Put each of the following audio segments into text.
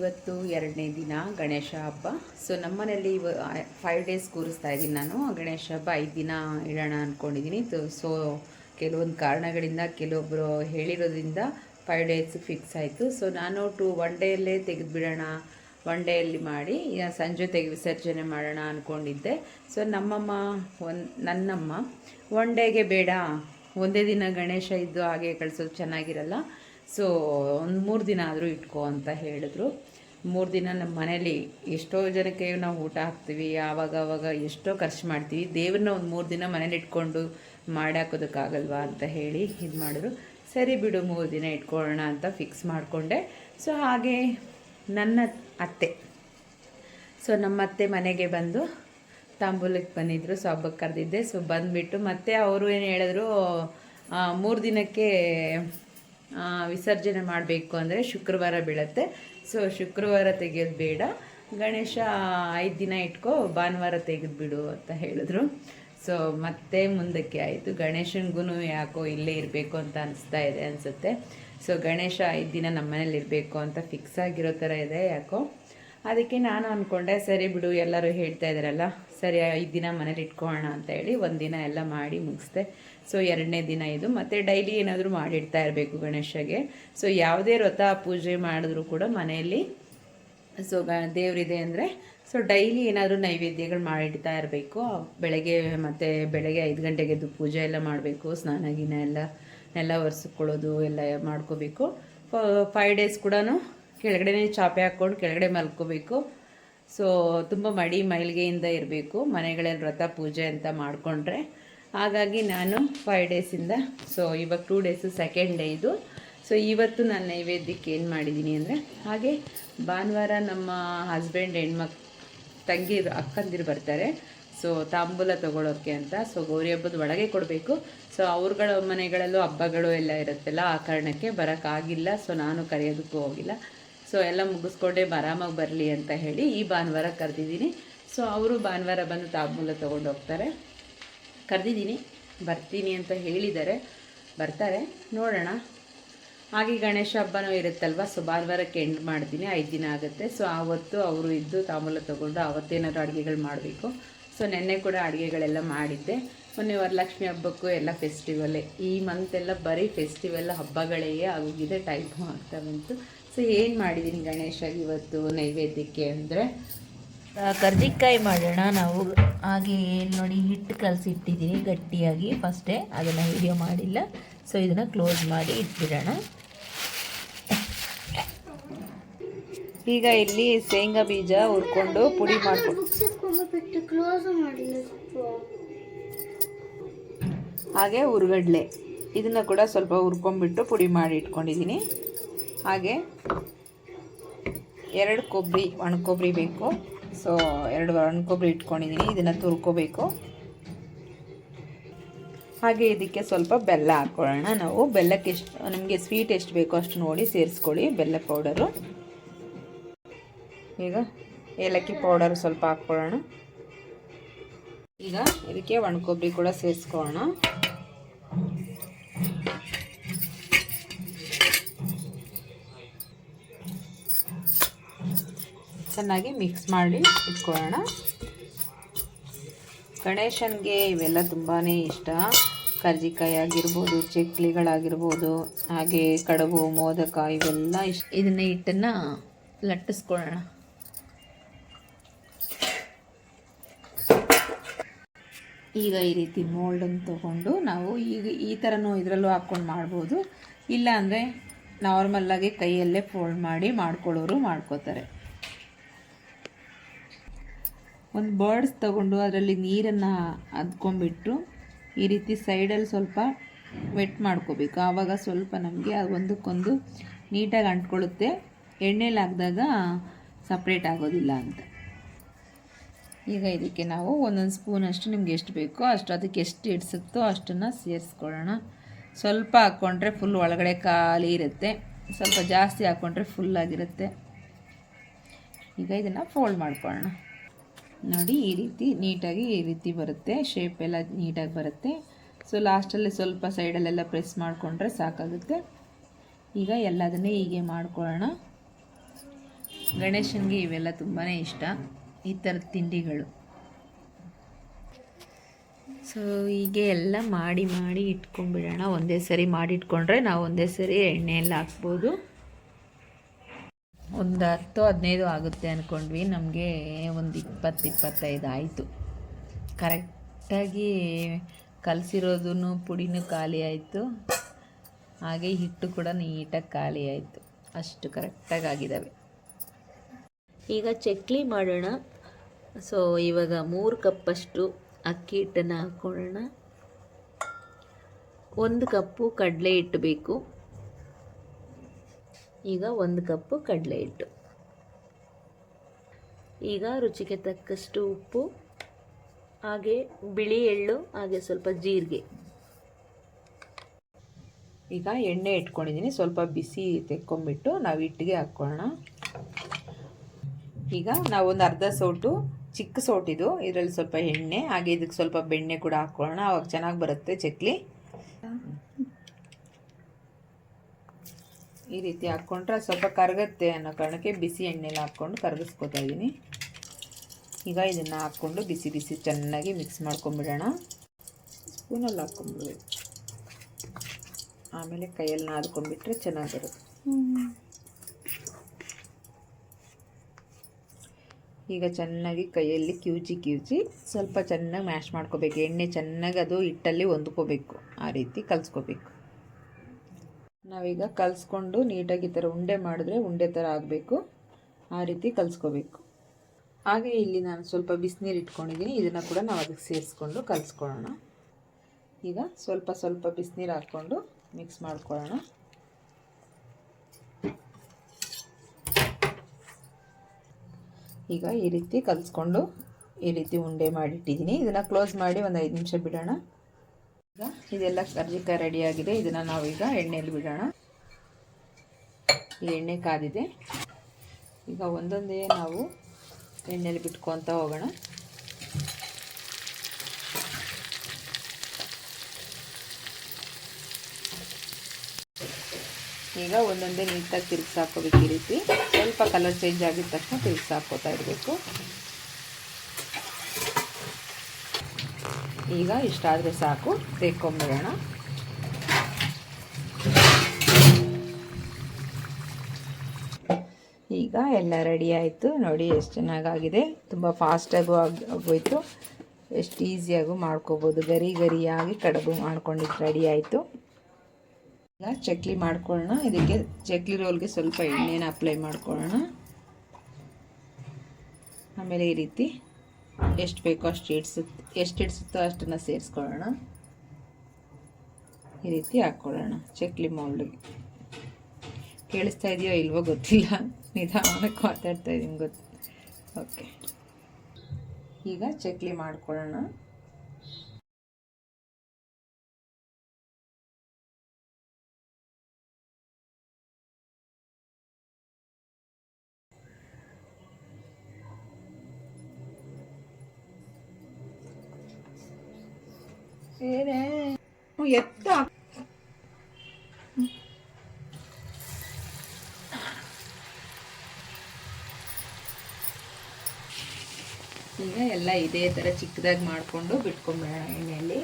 ಇವತ್ತು ಎರಡನೇ ದಿನ ಗಣೇಶ ಹಬ್ಬ. ಸೊ ನಮ್ಮನೇಲಿ ಇವ ಫೈವ್ ಡೇಸ್ ಕೂರಿಸ್ತಾ ಇದ್ದೀನಿ ನಾನು. ಗಣೇಶ ಹಬ್ಬ ಐದು ದಿನ ಇಡೋಣ ಅಂದ್ಕೊಂಡಿದ್ದೀನಿ ಸೊ ಕೆಲವೊಂದು ಕಾರಣಗಳಿಂದ ಕೆಲವೊಬ್ಬರು ಹೇಳಿರೋದ್ರಿಂದ ಫೈವ್ ಡೇಸ್ ಫಿಕ್ಸ್ ಆಯಿತು. ಸೊ ನಾನು ಟು ಒನ್ ಡೇಯಲ್ಲೇ ತೆಗೆದುಬಿಡೋಣ ಒನ್ ಡೇಯಲ್ಲಿ ಮಾಡಿ ಸಂಜೆ ತೆಗೆ, ವಿಸರ್ಜನೆ ಮಾಡೋಣ ಅಂದ್ಕೊಂಡಿದ್ದೆ ಸೊ ನಮ್ಮಮ್ಮ ಒನ್ ನನ್ನಮ್ಮ ಒನ್ ಡೇಗೆ ಬೇಡ. ಒಂದೇ ದಿನ ಗಣೇಶ ಇದ್ದು ಹಾಗೆ ಕಳಿಸೋದು ಚೆನ್ನಾಗಿರಲ್ಲ. ಸೊ ಒಂದು ಮೂರು ದಿನ ಆದರೂ ಇಟ್ಕೋ ಅಂತ ಹೇಳಿದ್ರು. ಮೂರು ದಿನ ನಮ್ಮ ಮನೇಲಿ ಎಷ್ಟೋ ಜನಕ್ಕೆ ನಾವು ಊಟ ಹಾಕ್ತೀವಿ, ಆವಾಗ ಆವಾಗ ಎಷ್ಟೋ ಖರ್ಚು ಮಾಡ್ತೀವಿ. ದೇವ್ರನ್ನ ಒಂದು ಮೂರು ದಿನ ಮನೇಲಿ ಇಟ್ಕೊಂಡು ಮಾಡಾಕೋದಕ್ಕಾಗಲ್ವಾ ಅಂತ ಹೇಳಿ ಇದು ಮಾಡಿದ್ರು. ಸರಿ ಬಿಡು, ಮೂರು ದಿನ ಇಟ್ಕೊಳ್ಳೋಣ ಅಂತ ಫಿಕ್ಸ್ ಮಾಡಿಕೊಂಡೆ. ಸೊ ಹಾಗೆ ನನ್ನ ಅತ್ತೆ ಸೊ ನಮ್ಮ ಅತ್ತೆ ಮನೆಗೆ ಬಂದು ತಾಂಬೂಲಕ್ಕೆ ಬಂದಿದ್ದರು ಸೊ ಹಬ್ಬಕ್ಕೆ ಕರೆದಿದ್ದೆ. ಸೊ ಬಂದುಬಿಟ್ಟು ಮತ್ತೆ ಅವರು ಏನು ಹೇಳಿದ್ರು ಮೂರು ದಿನಕ್ಕೆ ವಿಸರ್ಜನೆ ಮಾಡಬೇಕು ಅಂದರೆ ಶುಕ್ರವಾರ ಬೀಳುತ್ತೆ. ಸೊ ಶುಕ್ರವಾರ ತೆಗೆಯೋದು ಬೇಡ. ಗಣೇಶ ಐದು ದಿನ ಇಟ್ಕೋ, ಭಾನುವಾರ ತೆಗೆದುಬಿಡು ಅಂತ ಹೇಳಿದ್ರು. ಸೊ ಮತ್ತೆ ಮುಂದಕ್ಕೆ ಆಯಿತು. ಗಣೇಶನಿಗೂ ಯಾಕೋ ಇಲ್ಲೇ ಇರಬೇಕು ಅಂತ ಅನಿಸ್ತಾ ಇದೆ ಅನಿಸುತ್ತೆ. ಸೊ ಗಣೇಶ ಐದು ದಿನ ನಮ್ಮ ಮನೇಲಿ ಇರಬೇಕು ಅಂತ ಫಿಕ್ಸ್ ಆಗಿರೋ ಥರ ಇದೆ ಯಾಕೋ. ಅದಕ್ಕೆ ನಾನು ಅಂದ್ಕೊಂಡೆ ಸರಿ ಬಿಡು, ಎಲ್ಲರೂ ಹೇಳ್ತಾ ಇದ್ದಾರಲ್ಲ ಸರಿ ಐದು ದಿನ ಮನೇಲಿ ಇಟ್ಕೊಳ್ಳೋಣ ಅಂತ ಹೇಳಿ ಒಂದಿನ ಎಲ್ಲ ಮಾಡಿ ಮುಗಿಸ್ದೆ. ಸೊ ಎರಡನೇ ದಿನ ಇದು. ಮತ್ತು ಡೈಲಿ ಏನಾದರೂ ಮಾಡಿಡ್ತಾ ಇರಬೇಕು ಗಣೇಶಗೆ. ಸೊ ಯಾವುದೇ ವ್ರತ, ಪೂಜೆ ಮಾಡಿದ್ರು ಕೂಡ ಮನೆಯಲ್ಲಿ ಸೊ ಗ, ದೇವರಿದೆ ಅಂದರೆ ಸೊ ಡೈಲಿ ಏನಾದರೂ ನೈವೇದ್ಯಗಳು ಮಾಡಿಡ್ತಾ ಇರಬೇಕು. ಬೆಳಗ್ಗೆ ಮತ್ತು ಬೆಳಗ್ಗೆ ಐದು ಗಂಟೆಗೆ ಎದ್ದು ಪೂಜೆ ಎಲ್ಲ ಮಾಡಬೇಕು, ಸ್ನಾನ ಗಿನ ಎಲ್ಲ ಎಲ್ಲ ಒರೆಸ್ಕೊಳ್ಳೋದು ಎಲ್ಲ ಮಾಡ್ಕೋಬೇಕು. ಫೈವ್ ಡೇಸ್ ಕೂಡ ಕೆಳಗಡೆನೇ ಚಾಪೆ ಹಾಕ್ಕೊಂಡು ಕೆಳಗಡೆ ಮಲ್ಕೋಬೇಕು. ಸೊ ತುಂಬ ಮಡಿ ಮೈಲ್ಗೆಯಿಂದ ಇರಬೇಕು. ಮನೆಗಳಲ್ಲಿ ವ್ರತ, ಪೂಜೆ ಅಂತ ಮಾಡಿಕೊಂಡ್ರೆ. ಹಾಗಾಗಿ ನಾನು ಫೈವ್ ಡೇಸಿಂದ ಸೊ ಇವಾಗ ಟೂ ಡೇಸು ಸೆಕೆಂಡ್ ಡೇ ಇದು. ಸೊ ಇವತ್ತು ನಾನು ನೈವೇದ್ಯಕ್ಕೆ ಏನು ಮಾಡಿದ್ದೀನಿ ಅಂದರೆ, ಹಾಗೆ ಭಾನುವಾರ ನಮ್ಮ ಹಸ್ಬೆಂಡ್ ಹೆಣ್ಮಕ್, ತಂಗಿ, ಅಕ್ಕಂದಿರು ಬರ್ತಾರೆ. ಸೊ ತಾಂಬೂಲ ತೊಗೊಳೋಕ್ಕೆ ಅಂತ. ಸೊ ಗೌರಿ ಹಬ್ಬದ ಒಳಗೆ ಕೊಡಬೇಕು. ಸೊ ಅವ್ರಗಳ ಮನೆಗಳಲ್ಲೂ ಹಬ್ಬಗಳು ಎಲ್ಲ ಇರುತ್ತಲ್ಲ, ಆ ಕಾರಣಕ್ಕೆ ಬರೋಕ್ಕಾಗಿಲ್ಲ ಸೊ ನಾನು ಕರೆಯೋದಕ್ಕೂ ಹೋಗಿಲ್ಲ. ಸೊ ಎಲ್ಲ ಮುಗಿಸ್ಕೊಂಡೆ ಆರಾಮಾಗಿ ಬರಲಿ ಅಂತ ಹೇಳಿ ಈ ಭಾನುವಾರ ಕರೆದಿದ್ದೀನಿ. ಸೊ ಅವರು ಭಾನುವಾರ ಬಂದು ತಾಮೂಲ ತೊಗೊಂಡು ಹೋಗ್ತಾರೆ. ಕರೆದಿದ್ದೀನಿ, ಬರ್ತೀನಿ ಅಂತ ಹೇಳಿದ್ದಾರೆ. ಬರ್ತಾರೆ, ನೋಡೋಣ. ಹಾಗೆ ಗಣೇಶ ಹಬ್ಬನೂ ಇರುತ್ತಲ್ವ? ಸೊ ಭಾನುವಾರಕ್ಕೆ ಎಂಡ್ ಮಾಡ್ತೀನಿ, ಐದು ದಿನ ಆಗುತ್ತೆ. ಸೊ ಆವತ್ತು ಅವರು ಇದ್ದು ತಾಮೂಲ ತೊಗೊಂಡು ಆವತ್ತೇನಾದ್ರು ಅಡುಗೆಗಳು ಮಾಡಬೇಕು. ಸೊ ನೆನ್ನೆ ಕೂಡ ಅಡುಗೆಗಳೆಲ್ಲ ಮಾಡಿದ್ದೆ. ಮೊನ್ನೆ ವರಲಕ್ಷ್ಮಿ ಹಬ್ಬಕ್ಕೂ ಎಲ್ಲ ಫೆಸ್ಟಿವಲ್ಲೇ ಈ ಮಂತ್ ಎಲ್ಲ ಬರೀ ಫೆಸ್ಟಿವಲ್ ಹಬ್ಬಗಳೇ ಆಗೋಗಿದೆ ಟೈಮು ಆಗ್ತಾ ಬಂತು. ಸೊ ಏನು ಮಾಡಿದ್ದೀನಿ ಗಣೇಶ ಇವತ್ತು ನೈವೇದ್ಯಕ್ಕೆ ಅಂದರೆ? ಕರ್ಜಿಕಾಯಿ ಮಾಡೋಣ ನಾವು. ಹಾಗೆ ಏನು ನೋಡಿ, ಹಿಟ್ಟು ಕಲಸಿ ಇಟ್ಟಿದ್ದೀನಿ ಗಟ್ಟಿಯಾಗಿ ಫಸ್ಟೇ. ಅದನ್ನು ವಿಡಿಯೋ ಮಾಡಿಲ್ಲ. ಸೊ ಇದನ್ನು ಕ್ಲೋಸ್ ಮಾಡಿ ಇಟ್ಬಿಡೋಣ. ಈಗ ಇಲ್ಲಿ ಶೇಂಗಾ ಬೀಜ ಹುರ್ಕೊಂಡು ಪುಡಿ ಮಾಡ್ಕೊಂಡು ಹಾಗೆ ಹುರ್ಗಡ್ಲೆ. ಇದನ್ನು ಕೂಡ ಸ್ವಲ್ಪ ಹುರ್ಕೊಂಡ್ಬಿಟ್ಟು ಪುಡಿ ಮಾಡಿ ಇಟ್ಕೊಂಡಿದ್ದೀನಿ ಹಾಗೆ ಎರಡು ಕೊಬ್ಬರಿ, ಒಣ ಕೊಬ್ಬರಿ ಬೇಕು. ಸೊ ಎರಡು ಒಣ ಕೊಬ್ಬರಿ ಇಟ್ಕೊಂಡಿದ್ದೀನಿ ಇದನ್ನು ತುರ್ಕೋಬೇಕು. ಹಾಗೆ ಇದಕ್ಕೆ ಸ್ವಲ್ಪ ಬೆಲ್ಲ ಹಾಕ್ಕೊಳ್ಳೋಣ ನಾವು. ಬೆಲ್ಲಕ್ಕೆ ಎಷ್ಟು, ನಿಮಗೆ ಸ್ವೀಟ್ ಎಷ್ಟು ಬೇಕೋ ಅಷ್ಟು ನೋಡಿ ಸೇರಿಸ್ಕೊಳ್ಳಿ ಬೆಲ್ಲ ಪೌಡರು. ಈಗ ಏಲಕ್ಕಿ ಪೌಡರ್ ಸ್ವಲ್ಪ ಹಾಕ್ಕೊಳ್ಳೋಣ. ಈಗ ಇದಕ್ಕೆ ಒಣ ಕೊಬ್ಬರಿ ಕೂಡ ಸೇರಿಸ್ಕೊಳ್ಳೋಣ. ಚೆನ್ನಾಗಿ ಮಿಕ್ಸ್ ಮಾಡಿ ಇಟ್ಕೊಳ್ಳೋಣ. ಗಣೇಶನಿಗೆ ಇವೆಲ್ಲ ತುಂಬಾ ಇಷ್ಟ. ಕರ್ಜಿಕಾಯಿ ಆಗಿರ್ಬೋದು ಚಕ್ಲಿಗಳಾಗಿರ್ಬೋದು ಹಾಗೆ ಕಡುಬು ಮೋದಕ ಇವೆಲ್ಲ ಇಷ್ಟ. ಇದನ್ನ ಹಿಟ್ಟನ್ನು ಲಟ್ಟಿಸ್ಕೊಳ್ಳೋಣ. ಈಗ ಈ ರೀತಿ ಮೋಲ್ಡನ್ನು ತೊಗೊಂಡು ನಾವು ಈಗ ಈ ಥರನೂ ಇದರಲ್ಲೂ ಹಾಕ್ಕೊಂಡು ಮಾಡ್ಬೋದು. ಇಲ್ಲ ಅಂದರೆ ನಾರ್ಮಲ್ಲಾಗಿ ಕೈಯಲ್ಲೇ ಫೋಲ್ಡ್ ಮಾಡಿ ಮಾಡ್ಕೊಳ್ಳೋರು ಮಾಡ್ಕೋತಾರೆ. ಒಂದು ಬರ್ಡ್ಸ್ ತಗೊಂಡು ಅದರಲ್ಲಿ ನೀರನ್ನು ಅದ್ಕೊಂಬಿಟ್ಟು ಈ ರೀತಿ ಸೈಡಲ್ಲಿ ಸ್ವಲ್ಪ ವೆಟ್ ಮಾಡ್ಕೋಬೇಕು. ಆವಾಗ ಸ್ವಲ್ಪ ನಮಗೆ ಒಂದಕ್ಕೊಂದು ನೀಟಾಗಿ ಅಂಟ್ಕೊಳ್ಳುತ್ತೆ. ಎಣ್ಣೆಲಿ ಹಾಕಿದಾಗ ಸಪ್ರೇಟ್ ಆಗೋದಿಲ್ಲ ಅಂತ. ಈಗ ಇದಕ್ಕೆ ನಾವು ಒಂದೊಂದು ಸ್ಪೂನ್ ಅಷ್ಟು ನಿಮ್ಗೆ ಎಷ್ಟು ಬೇಕೋ ಅಷ್ಟು ಅದಕ್ಕೆ ಎಷ್ಟು ಇಡ್ಸುತ್ತೋ ಅಷ್ಟನ್ನು ಸೇರಿಸ್ಕೊಳ್ಳೋಣ. ಸ್ವಲ್ಪ ಹಾಕ್ಕೊಂಡ್ರೆ ಫುಲ್ ಒಳಗಡೆ ಖಾಲಿ ಇರುತ್ತೆ. ಸ್ವಲ್ಪ ಜಾಸ್ತಿ ಹಾಕ್ಕೊಂಡ್ರೆ ಫುಲ್ ಆಗಿರುತ್ತೆ. ಈಗ ಇದನ್ನು ಫೋಲ್ಡ್ ಮಾಡ್ಕೊಳ್ಳೋಣ. ನೋಡಿ ಈ ರೀತಿ ನೀಟಾಗಿ ಈ ರೀತಿ ಬರುತ್ತೆ ಶೇಪ್ ಎಲ್ಲ ನೀಟಾಗಿ ಬರುತ್ತೆ. ಸೊ ಲಾಸ್ಟಲ್ಲಿ ಸ್ವಲ್ಪ ಸೈಡಲ್ಲೆಲ್ಲ ಪ್ರೆಸ್ ಮಾಡಿಕೊಂಡ್ರೆ ಸಾಕಾಗುತ್ತೆ. ಈಗ ಎಲ್ಲದನ್ನೇ ಹೀಗೆ ಮಾಡ್ಕೊಳ್ಳೋಣ. ಗಣೇಶನಿಗೆ ಇವೆಲ್ಲ ತುಂಬಾ ಇಷ್ಟ, ಈ ಥರದ ತಿಂಡಿಗಳು. ಸೊ ಹೀಗೆ ಎಲ್ಲ ಮಾಡಿ ಮಾಡಿ ಇಟ್ಕೊಂಡ್ಬಿಡೋಣ. ಒಂದೇ ಸರಿ ಮಾಡಿ ಇಟ್ಕೊಂಡ್ರೆ ನಾವು ಒಂದೇ ಸರಿ ಎಣ್ಣೆಯಲ್ಲಿ ಹಾಕ್ಬೋದು. ಒಂದು ಹತ್ತು, ಹದಿನೈದು ಆಗುತ್ತೆ ಅಂದ್ಕೊಂಡ್ವಿ ನಮಗೆ ಒಂದು ಇಪ್ಪತ್ತು, ಇಪ್ಪತ್ತೈದು ಆಯಿತು. ಕರೆಕ್ಟಾಗಿ ಕಲಸಿರೋದೂ ಪುಡಿನೂ ಖಾಲಿ ಆಯಿತು. ಹಾಗೆ ಹಿಟ್ಟು ಕೂಡ ನೀಟಾಗಿ ಖಾಲಿ ಆಯಿತು. ಅಷ್ಟು ಕರೆಕ್ಟಾಗಿ ಆಗಿದ್ದಾವೆ ಈಗ ಚಕ್ಲಿ ಮಾಡೋಣ. ಸೊ, ಇವಾಗ ಮೂರು ಕಪ್ಪಷ್ಟು ಅಕ್ಕಿ ಹಿಟ್ಟನ್ನು ಹಾಕ್ಕೊಳ್ಳೋಣ ಒಂದು ಕಪ್ಪು ಕಡಲೆ ಹಿಟ್ಟು ಬೇಕು. ಈಗ ಒಂದು ಕಪ್ಪು ಕಡಲೆ ಹಿಟ್ಟು. ಈಗ ರುಚಿಗೆ ತಕ್ಕಷ್ಟು ಉಪ್ಪು, ಹಾಗೆ ಬಿಳಿ ಎಳ್ಳು, ಹಾಗೆ ಸ್ವಲ್ಪ ಜೀರಿಗೆ. ಈಗ ಎಣ್ಣೆ ಇಟ್ಕೊಂಡಿದ್ದೀನಿ. ಸ್ವಲ್ಪ ಬಿಸಿ ತೆಕ್ಕೊಂಬಿಟ್ಟು ನಾವು ಹಿಟ್ಟಿಗೆ ಹಾಕ್ಕೊಳ್ಳೋಣ ಈಗ ನಾವು ಒಂದು ಅರ್ಧ ಸೌಟು, ಚಿಕ್ಕ ಸೌಟಿದು ಇದರಲ್ಲಿ ಸ್ವಲ್ಪ ಎಣ್ಣೆ, ಹಾಗೆ ಇದಕ್ಕೆ ಸ್ವಲ್ಪ ಬೆಣ್ಣೆ ಕೂಡ ಹಾಕ್ಕೊಳ್ಳೋಣ ಅವಾಗ ಚೆನ್ನಾಗಿ ಬರುತ್ತೆ ಚಕ್ಲಿ. ಈ ರೀತಿ ಹಾಕ್ಕೊಂಡ್ರೆ ಸ್ವಲ್ಪ ಕರಗತ್ತೆ ಅನ್ನೋ ಕಾರಣಕ್ಕೆ ಬಿಸಿ ಎಣ್ಣೆಲಿ ಹಾಕ್ಕೊಂಡು ಕರಗಿಸ್ಕೊತಾ ಇದ್ದೀನಿ ಈಗ ಇದನ್ನು ಹಾಕ್ಕೊಂಡು ಬಿಸಿ ಬಿಸಿ ಚೆನ್ನಾಗಿ ಮಿಕ್ಸ್ ಮಾಡ್ಕೊಂಬಿಡೋಣ. ಸ್ಪೂನಲ್ಲಿ ಹಾಕ್ಕೊಂಬಿಡ್ಬೇಕು. ಆಮೇಲೆ ಕೈಯಲ್ಲಿ ನಾದ್ಕೊಂಡ್ಬಿಟ್ರೆ ಚೆನ್ನಾಗಿರುತ್ತೆ. ಈಗ ಚೆನ್ನಾಗಿ ಕೈಯಲ್ಲಿ ಕಿವುಚಿ ಕಿವುಚಿ ಸ್ವಲ್ಪ ಚೆನ್ನಾಗಿ ಮ್ಯಾಶ್ ಮಾಡ್ಕೋಬೇಕು. ಎಣ್ಣೆ ಚೆನ್ನಾಗಿ ಅದು ಹಿಟ್ಟಲ್ಲಿ ಹೊಂದ್ಕೋಬೇಕು. ಆ ರೀತಿ ಕಲಿಸ್ಕೋಬೇಕು. ನಾವೀಗ ಕಲಿಸ್ಕೊಂಡು ನೀಟಾಗಿ ಈ ಥರ ಉಂಡೆ ಮಾಡಿದ್ರೆ ಉಂಡೆ ಥರ ಆಗಬೇಕು. ಆ ರೀತಿ ಕಲಿಸ್ಕೋಬೇಕು. ಹಾಗೆ ಇಲ್ಲಿ ನಾನು ಸ್ವಲ್ಪ ಬಿಸಿನೀರು ಇಟ್ಕೊಂಡಿದ್ದೀನಿ. ಇದನ್ನು ಕೂಡ ನಾವು ಅದಕ್ಕೆ ಸೇರಿಸ್ಕೊಂಡು ಕಲಿಸ್ಕೊಳ್ಳೋಣ. ಈಗ ಸ್ವಲ್ಪ ಸ್ವಲ್ಪ ಬಿಸಿನೀರು ಹಾಕ್ಕೊಂಡು ಮಿಕ್ಸ್ ಮಾಡ್ಕೊಳ್ಳೋಣ. ಈಗ ಈ ರೀತಿ ಕಲಿಸ್ಕೊಂಡು ಈ ರೀತಿ ಉಂಡೆ ಮಾಡಿಟ್ಟಿದ್ದೀನಿ. ಇದನ್ನು ಕ್ಲೋಸ್ ಮಾಡಿ ಒಂದು ಐದು ನಿಮಿಷ ಬಿಡೋಣ. ಇದೆಲ್ಲ ಕರ್ಜಿಕಾಯಿ ರೆಡಿಯಾಗಿದೆ. ಇದನ್ನು ನಾವೀಗ ಎಣ್ಣೆಯಲ್ಲಿ ಬಿಡೋಣ. ಈ ಎಣ್ಣೆ ಕಾದಿದೆ. ಈಗ ಒಂದೊಂದೇ ನಾವು ಎಣ್ಣೆಯಲ್ಲಿ ಬಿಟ್ಕೊತ ಹೋಗೋಣ. ಈಗ ಒಂದೊಂದೇ ನೀಟಾಗಿ ತಿರುಗಿಸಿ ಹಾಕೋಬೇಕು ಈ ರೀತಿ. ಸ್ವಲ್ಪ ಕಲರ್ ಚೇಂಜ್ ಆಗಿದ ತಕ್ಷಣ ತಿರುಗಿಸಿ ಹಾಕೋತಾ ಇರಬೇಕು. ಈಗ ಇಷ್ಟಾದರೆ ಸಾಕು. ತೆಕ್ಕೊಂಬಿಡೋಣ ಈಗ ಎಲ್ಲ ರೆಡಿ ಆಯಿತು. ನೋಡಿ ಎಷ್ಟು ಚೆನ್ನಾಗಾಗಿದೆ. ತುಂಬ ಫಾಸ್ಟಾಗೂ ಆಗಿ ಆಗೋಯ್ತು. ಎಷ್ಟು ಈಸಿಯಾಗೂ ಮಾಡ್ಕೋಬೋದು. ಗರಿ ಗರಿಯಾಗಿ ಕಡುಬು ಮಾಡ್ಕೊಂಡಿದ್ದು ರೆಡಿ ಆಯಿತು. ಈಗ ಚಕ್ಲಿ ಮಾಡ್ಕೊಳ್ಳೋಣ. ಇದಕ್ಕೆ ಚಕ್ಲಿ ರೋಲ್ಗೆ ಸ್ವಲ್ಪ ಎಣ್ಣೆನ ಅಪ್ಲೈ ಮಾಡ್ಕೊಳ್ಳೋಣ. ಆಮೇಲೆ ಈ ರೀತಿ. ಎಷ್ಟು ಬೇಕೋ ಅಷ್ಟು ಇಡ್ಸುತ್ತೆ ಎಷ್ಟು ಇಡ್ಸುತ್ತೋ ಅಷ್ಟನ್ನು ಸೇರಿಸ್ಕೊಳ್ಳೋಣ. ಈ ರೀತಿ ಹಾಕ್ಕೊಳ್ಳೋಣ ಚಕ್ಲಿ ಮೌಲ್ಡಿಗೆ ಕೇಳಿಸ್ತಾ ಇದೆಯೋ ಇಲ್ವೋ ಗೊತ್ತಿಲ್ಲ. ನಿಧಾನಕ್ಕೆ ಮಾತಾಡ್ತಾ ಇದ್ದೀನಿ ಗೊತ್ತು ಓಕೆ. ಈಗ ಚಕ್ಲಿ ಮಾಡ್ಕೊಳ್ಳೋಣ. ಎತ್ತ. ಈಗ ಎಲ್ಲ ಇದೇ ಥರ ಚಿಕ್ಕದಾಗಿ ಮಾಡಿಕೊಂಡು ಬಿಟ್ಕೊಂಬಿಡೋಣ ಎಣ್ಣೆಯಲ್ಲಿ.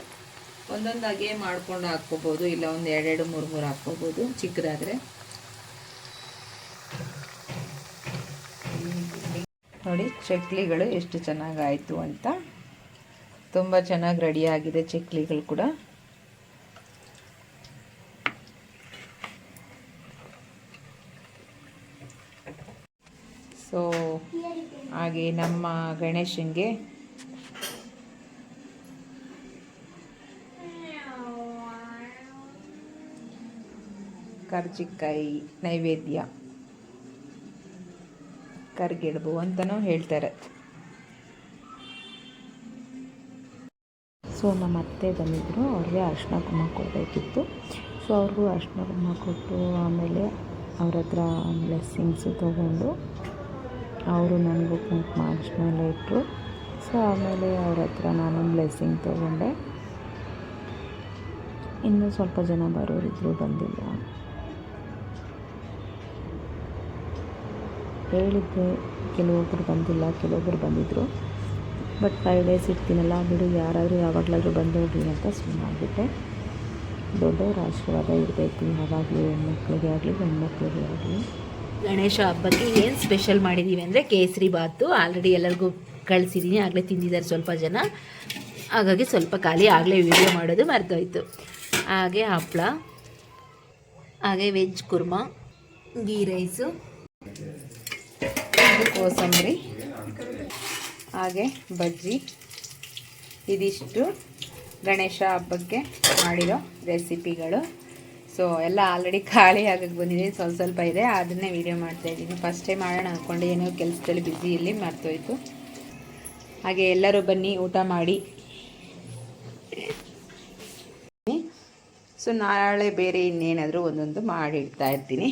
ಒಂದೊಂದಾಗೆ ಮಾಡ್ಕೊಂಡು ಹಾಕ್ಕೋಬೋದು, ಇಲ್ಲ ಒಂದು ಎರಡೆರಡು, ಮೂರು ಮೂರು ಹಾಕ್ಕೋಬೋದು, ಚಿಕ್ಕದಾದರೆ. ನೋಡಿ ಚಕ್ಲಿಗಳು ಎಷ್ಟು ಚೆನ್ನಾಗಾಯಿತು ಅಂತ. ತುಂಬ ಚೆನ್ನಾಗಿ ರೆಡಿಯಾಗಿದೆ ಚಕ್ಲಿಗಳು ಕೂಡ. ಸೊ ಹಾಗೆ ನಮ್ಮ ಗಣೇಶನಿಗೆ ಕರ್ಜಿಕಾಯಿ ನೈವೇದ್ಯ. ಕರ್ಗಿಡ್ಬು ಅಂತಲೂ ಹೇಳ್ತಾರೆ. ಸೊ ನಮ್ಮ ಅತ್ತೆ ಬಂದಿದ್ದರು ಅವ್ರಿಗೆ ಅರ್ಶಿನ ಕುಂಕುಮ ಕೊಡಬೇಕಿತ್ತು. ಸೊ ಅವ್ರಿಗೂ ಅರ್ಶಿನ ಕುಂಕುಮ ಕೊಟ್ಟು ಆಮೇಲೆ ಅವ್ರ ಹತ್ರ ಬ್ಲೆಸ್ಸಿಂಗ್ಸು ತೊಗೊಂಡು ಅವರು ನನಗೂ ಕುಂಕುಮ ಅರ್ಶಿನ ಎಲ್ಲ ಇಟ್ಟರು ಸೊ ಆಮೇಲೆ ಅವ್ರ ಹತ್ರ ನಾನು ಬ್ಲೆಸ್ಸಿಂಗ್ ತೊಗೊಂಡೆ. ಇನ್ನೂ ಸ್ವಲ್ಪ ಜನ ಬರೋರಿದ್ರು, ಬಂದಿಲ್ಲ. ಹೇಳಿದ್ದೆ ಕೆಲವೊಬ್ಬರು ಬಂದಿಲ್ಲ ಕೆಲವೊಬ್ಬರು ಬಂದಿದ್ದರು ಬಟ್ ಫೈವ್ ಡೇಸ್ ಇರ್ತೀನಲ್ಲ ಬಿಡು, ಯಾರಾದರೂ ಯಾವಾಗಲಾದರೂ ಬಂದು ಹೋಗಲಿ ಅಂತ ಸುಮ್ಮನಾಗ್ಬಿಟ್ಟೆ ದೊಡ್ಡವರ ಆಶೀರ್ವಾದ ಇರಬೇಕು, ಯಾವಾಗಲೂ ಹೆಣ್ಮಕ್ಳಿಗೆ ಆಗಲಿ, ಗಂಡ್ಮಕ್ಳಿಗೆ ಆಗಲಿ. ಗಣೇಶ ಹಬ್ಬಕ್ಕೆ ಏನು ಸ್ಪೆಷಲ್ ಮಾಡಿದ್ದೀವಿ ಅಂದರೆ ಕೇಸರಿ ಬಾತು. ಆಲ್ರೆಡಿ ಎಲ್ಲರಿಗೂ ಕಳಿಸಿದ್ದೀನಿ ಆಗಲೇ ತಿಂದಿದ್ದಾರೆ ಸ್ವಲ್ಪ ಜನ. ಹಾಗಾಗಿ ಸ್ವಲ್ಪ ಖಾಲಿ, ಆಗಲೇ ವೀಡಿಯೋ ಮಾಡೋದು ಮರೆತೋಯ್ತು. ಹಾಗೆ ಹಪ್ಪಳ ಹಾಗೆ ವೆಜ್ ಕುರ್ಮಾ ಗೀ ರೈಸು ಕೋಸಂಬರಿ. ಹಾಗೆ ಬಜ್ಜಿ. ಇದಿಷ್ಟು ಗಣೇಶ ಹಬ್ಬಕ್ಕೆ ಮಾಡಿರೋ ರೆಸಿಪಿಗಳು. ಸೊ ಎಲ್ಲ ಆಲ್ರೆಡಿ ಖಾಲಿ ಆಗಕ್ಕೆ ಬಂದಿದ್ದೀನಿ ಸ್ವಲ್ಪ ಸ್ವಲ್ಪ ಇದೆ. ಅದನ್ನೇ ವೀಡಿಯೋ ಮಾಡ್ತಾ ಇದ್ದೀನಿ. ಫಸ್ಟ್ ಮಾಡೋಣ ಅಂದ್ಕೊಂಡು ಏನೋ ಕೆಲಸದಲ್ಲಿ ಬ್ಯುಸಿಯಲ್ಲಿ ಮರ್ತೋಯ್ತು. ಹಾಗೆ ಎಲ್ಲರೂ ಬನ್ನಿ, ಊಟ ಮಾಡಿ. ಸೊ ನಾಳೆ ಬೇರೆ ಇನ್ನೇನಾದರೂ ಒಂದೊಂದು ಮಾಡಿ ಇಡ್ತಾ ಇರ್ತೀನಿ.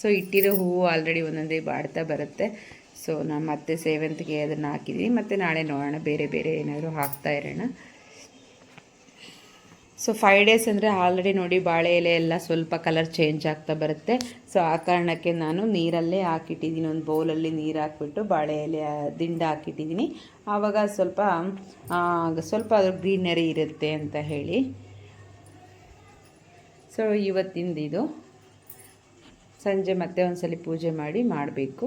ಸೊ ಇಟ್ಟಿರೋ ಹೂವು ಆಲ್ರೆಡಿ ಒಂದೊಂದೇ ಬಾಡ್ತಾ ಬರುತ್ತೆ. ಸೊ ನಾನು ಮತ್ತೆ ಸೇವಂತಿಗೆ ಅದನ್ನು ಹಾಕಿದ್ದೀನಿ ಮತ್ತು ನಾಳೆ ನೋಡೋಣ. ಬೇರೆ ಬೇರೆ ಏನಾದರೂ ಹಾಕ್ತಾ ಇರೋಣ. ಸೊ ಫೈವ್ ಡೇಸ್ ಅಂದರೆ ಆಲ್ರೆಡಿ ನೋಡಿ ಬಾಳೆ ಎಲೆ ಎಲ್ಲ ಸ್ವಲ್ಪ ಕಲರ್ ಚೇಂಜ್ ಆಗ್ತಾ ಬರುತ್ತೆ. ಸೊ ಆ ಕಾರಣಕ್ಕೆ ನಾನು ನೀರಲ್ಲೇ ಹಾಕಿಟ್ಟಿದ್ದೀನಿ ಒಂದು ಬೌಲಲ್ಲಿ ನೀರು ಹಾಕ್ಬಿಟ್ಟು ಬಾಳೆ ಎಲೆ ದಿಂಡ ಹಾಕಿಟ್ಟಿದ್ದೀನಿ ಆವಾಗ ಸ್ವಲ್ಪ ಸ್ವಲ್ಪ ಅದ್ರ ಗ್ರೀನರಿ ಇರುತ್ತೆ ಅಂತ ಹೇಳಿ. ಸೊ ಇವತ್ತಿಂದ ಇದು ಸಂಜೆ ಮತ್ತೆ ಒಂದ್ಸಲಿ ಪೂಜೆ ಮಾಡಿ ಮಾಡಬೇಕು.